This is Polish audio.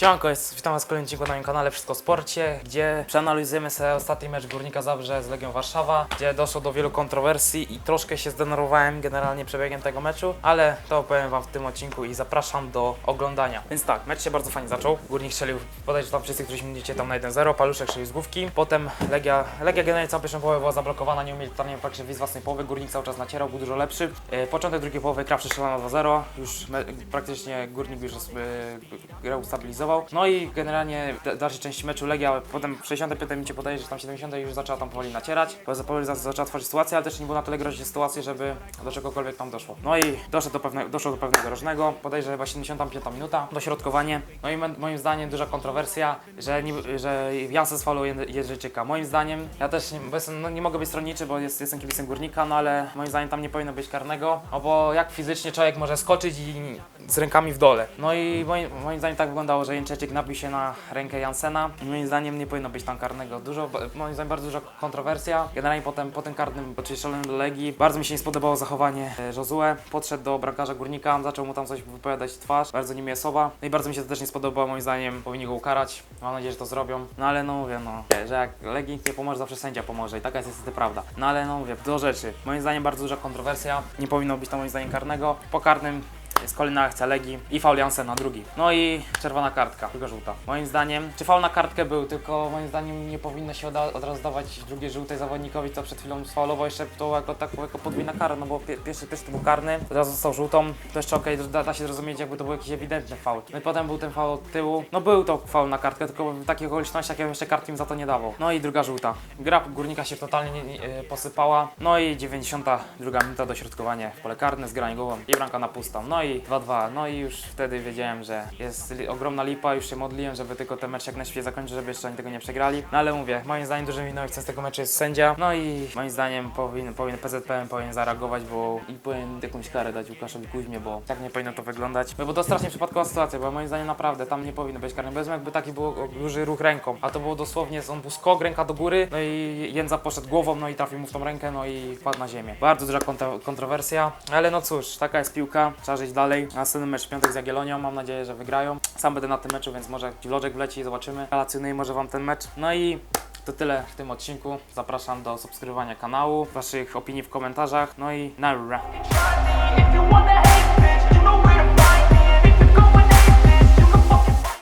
Siemanko, jest, witam was w kolejnym odcinku na moim kanale Wszystko o Sporcie, gdzie przeanalizujemy sobie ostatni mecz Górnika Zabrze z Legią Warszawa, gdzie doszło do wielu kontrowersji i troszkę się zdenerwowałem generalnie przebiegiem tego meczu, ale to opowiem wam w tym odcinku i zapraszam do oglądania. Więc tak, mecz się bardzo fajnie zaczął. Górnik strzelił, podejrzewam tam wszyscy, którzy widzicie tam na 1-0, Paluszek strzelił z główki, potem Legia, Legia generalnie całą pierwszą połowę była zablokowana, nie umieli totalnie praktycznie wyjść z własnej połowy, Górnik cały czas nacierał, był dużo lepszy. E, Początek drugiej połowy Krawczy strzelał na 2-0, już praktycznie Górnik już e, grę No i generalnie w dalszej części meczu Legia potem w 65 minucie podaje, że tam 70 już zaczęła tam powoli nacierać, powoli za- zaczęła tworzyć sytuację, ale też nie było na tyle groźnej sytuacji, żeby do czegokolwiek tam doszło. No i doszło do, pewne, doszło do pewnego rożnego, podejrzewam chyba 75 minuta, dośrodkowanie. No i moim zdaniem duża kontrowersja, że, nie, że Jansen sfaluje Jerzyczyka. Moim zdaniem, ja też nie, jestem, no nie mogę być stronniczy, bo jest, jestem kibicem Górnika, no ale moim zdaniem tam nie powinno być karnego, no bo jak fizycznie człowiek może skoczyć i z rękami w dole. No i moim, moim zdaniem tak wyglądało, że Jęczeczek nabił się na rękę Jansena moim zdaniem nie powinno być tam karnego. Dużo, moim zdaniem bardzo duża kontrowersja. Generalnie potem po tym karnym, czyli szalonym Legii, bardzo mi się nie spodobało zachowanie e, Josue. Podszedł do bramkarza Górnika, zaczął mu tam coś wypowiadać twarz, bardzo niemiłe słowa. No i bardzo mi się to też nie spodobało, moim zdaniem powinni go ukarać. Mam nadzieję, że to zrobią. No ale no mówię, no, że jak Legii nie pomoże, zawsze sędzia pomoże i taka jest niestety prawda. No ale no mówię, do rzeczy. Moim zdaniem bardzo duża kontrowersja. Nie powinno być tam moim zdaniem karnego. Po karnym jest kolejna akcja Legii i faul Jansena drugi. No i czerwona kartka, tylko żółta. Moim zdaniem, czy faul na kartkę był, tylko moim zdaniem nie powinno się od, od razu dawać drugiej żółtej zawodnikowi, co przed chwilą sfaulował jeszcze to jako, tak, jako podwójna kara, no bo pie, pierwszy, pierwszy to był karny, od razu został żółtą, to jeszcze okej, da, da się zrozumieć jakby to był jakiś ewidentny faul. No i potem był ten faul od tyłu, no był to faul na kartkę, tylko w takich okolicznościach ja bym jeszcze kartki im za to nie dawał. No i druga żółta. Gra Górnika się totalnie nie, nie, e, posypała, no i 92 minuta dośrodkowanie w pole karne z grania głową i bramka na pustą. No i 2-2. No i już wtedy wiedziałem, że jest li ogromna lipa, już się modliłem, żeby tylko ten mecz jak najszybciej zakończyć, żeby jeszcze oni tego nie przegrali. No ale mówię, moim zdaniem dużym winowajcą z tego meczu jest sędzia. No i moim zdaniem powinien, powinien PZPM powinien zareagować, bo i powinien jakąś karę dać Łukaszowi Kuźmie, bo tak nie powinno to wyglądać. No bo to strasznie przypadkowa sytuacja, bo moim zdaniem naprawdę tam nie powinno być karny. Bez jakby taki był duży ruch ręką, a to było dosłownie, on był skok, ręka do góry, no i Jędza poszedł głową, no i trafił mu w tą rękę, no i wpadł na ziemię. Bardzo duża kontrowersja, ale no cóż, taka jest piłka, trzeba żyć. Następny mecz piątek z Jagiellonią, mam nadzieję, że wygrają. Sam będę na tym meczu, więc może vloczek wleci i zobaczymy. Relacyjny może wam ten mecz. No i to tyle w tym odcinku. Zapraszam do subskrybowania kanału, waszych opinii w komentarzach, no i na